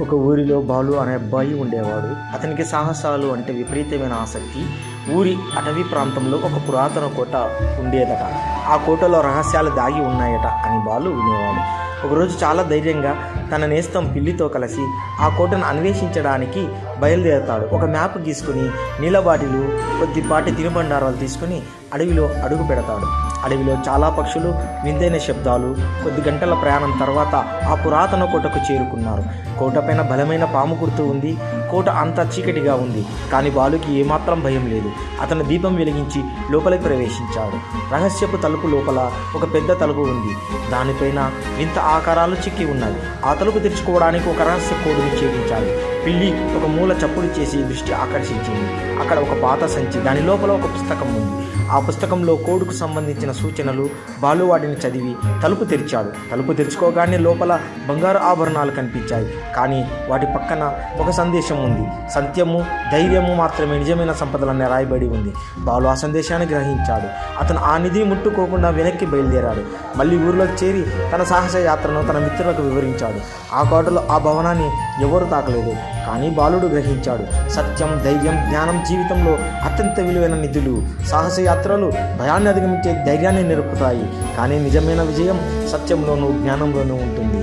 ఒక ఊరిలో బాలు అనే అబ్బాయి ఉండేవాడు. అతనికి సాహసాలు అంటే విపరీతమైన ఆసక్తి. ఊరి అటవీ ప్రాంతంలో ఒక పురాతన కోట ఉండేదట. ఆ కోటలో రహస్యాలు దాగి ఉన్నాయట అని బాలు వినేవాడు. ఒకరోజు చాలా ధైర్యంగా తన నేస్తం పిల్లితో కలిసి ఆ కోటను అన్వేషించడానికి బయలుదేరతాడు. ఒక మ్యాప్ గీసుకుని నీళ్ళ బాటిలు కొద్దిపాటి తినుబండారాలు తీసుకుని అడవిలో అడుగు పెడతాడు. అడవిలో చాలా పక్షులు విందైన శబ్దాలు కొద్ది గంటల ప్రయాణం తర్వాత ఆ పురాతన కోటకు చేరుకున్నారు. కోటపైన బలమైన పాము గుర్తు ఉంది. కోట అంతా చీకటిగా ఉంది. కానీ బాలుకి ఏమాత్రం భయం లేదు. అతను దీపం వెలిగించి లోపలికి ప్రవేశించాడు. రహస్యపు తలుపు లోపల ఒక పెద్ద తలుపు ఉంది. దానిపైన వింత ఆకారాలు చిక్కి ఉన్నాయి ఆ తలుపు తెరుచుకోవడానికి ఒక రహస్య కోడుని ఛేదించాలి. పిల్లి ఒక మూల చప్పుడు చేసి దృష్టి ఆకర్షించింది. అక్కడ ఒక పాత సంచి దాని లోపల ఒక పుస్తకం ఉంది. ఆ పుస్తకంలో కోడుకు సంబంధించిన సూచనలు బాలు వాటిని చదివి తలుపు తెరిచాడు. తలుపు తెరుచుకోగానే లోపల బంగారు ఆభరణాలు కనిపించాయి. కానీ వాటి పక్కన ఒక సందేశం ఉంది. సత్యము ధైర్యము మాత్రమే నిజమైన సంపదలన్నీ రాయబడి ఉంది. బాలు ఆ సందేశాన్ని గ్రహించాడు. అతను ఆ నిధిని ముట్టుకోకుండా వెనక్కి బయలుదేరాడు. మళ్ళీ ఊరిలోకి చేరి తన సాహస యాత్రను తన మిత్రులకు వివరించాడు. ఆ కోటలో ఆ భవనాన్ని ఎవరు తాకలేదు. కానీ బాలుడు గ్రహించాడు. సత్యం ధైర్యం జ్ఞానం జీవితంలో అత్యంత విలువైన నిధులు సాహసయాత్రలు భయాన్ని అధిగమించే ధైర్యాన్ని నిలుపుతాయి. కానీ నిజమైన విజయం సత్యంలోనూ జ్ఞానంలోనూ ఉంటుంది.